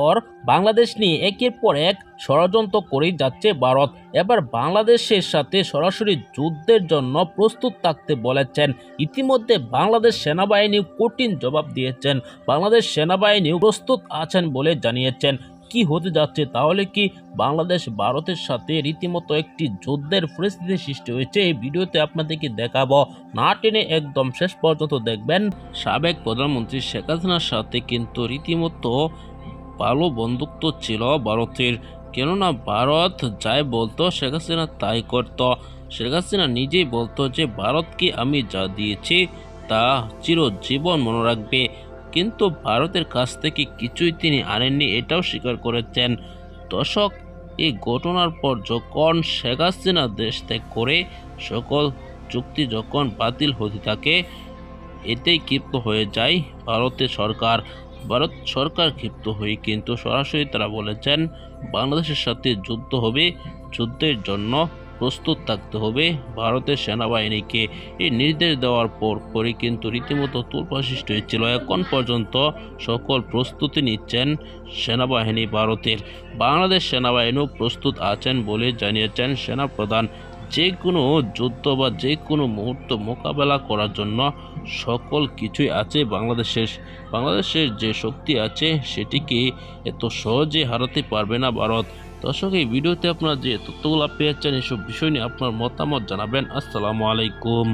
পর বাংলাদেশ নিয়ে একের পর এক ষড়যন্ত্র করেই যাচ্ছে ভারত। এবার বাংলাদেশের সাথে সরাসরি যুদ্ধের জন্য প্রস্তুত থাকতে বলেছেন। ইতিমধ্যে বাংলাদেশ সেনাবাহিনী কঠিন জবাব দিয়েছেন। বাংলাদেশ সেনাবাহিনীও প্রস্তুত আছেন বলে জানিয়েছেন। কি হতে যাচ্ছে তাহলে কি বাংলাদেশ ভারতের সাথে রীতিমতো একটি যুদ্ধের পরিস্থিতি সৃষ্টি হয়েছে এই ভিডিওতে আপনাদেরকে দেখাবো। না টেনে একদম শেষ পর্যন্ত দেখবেন। সাবেক প্রধানমন্ত্রী শেখ হাসিনার সাথে কিন্তু রীতিমতো ভালো বন্ধুত্ব ছিল ভারতের। কেননা ভারত যাই বলতো, শেখ হাসিনা তাই করতো। শেখ হাসিনা নিজেই বলতো যে, ভারতকে আমি যা দিয়েছি, তা চিরজীবন মনে রাখবে। কিন্তু ভারতের কাছ থেকে কিছুই তিনি আনেননি, এটাও স্বীকার করেছেন। দর্শক, এই ঘটনার পর যখন শেখ হাসিনা দেশ ত্যাগ করে সকল চুক্তি যখন বাতিল হতে থাকে, এতেই ক্ষিপ্ত হয়ে যায় ভারতের সরকার। ভারত সরকার ক্ষিপ্ত হয়ে কিন্তু সরাসরি তারা বলেছেন, বাংলাদেশের সাথে যুদ্ধ হবে, যুদ্ধের জন্য প্রস্তুত থাকতে হবে। ভারতের সেনাবাহিনীকে এই নির্দেশ দেওয়ার পর পরই কিন্তু রীতিমতো তুলপা সৃষ্টি হয়েছিল। এখন পর্যন্ত সকল প্রস্তুতি নিচ্ছেন সেনাবাহিনী ভারতের। বাংলাদেশ সেনাবাহিনীও প্রস্তুত আছেন বলে জানিয়েছেন সেনাপ্রধান যে কোনো যুদ্ধ বা যে কোনো মুহূর্ত মোকাবেলা করার জন্য সকল কিছুই আছে বাংলাদেশের। বাংলাদেশের যে শক্তি আছে সেটিকে এত সহজে হারাতে পারবে না ভারত। দর্শক, এই ভিডিওতে আপনারা যে তথ্যগুলো পেয়েছেন এসব বিষয় নিয়ে আপনার মতামত জানাবেন। আসসালামু আলাইকুম।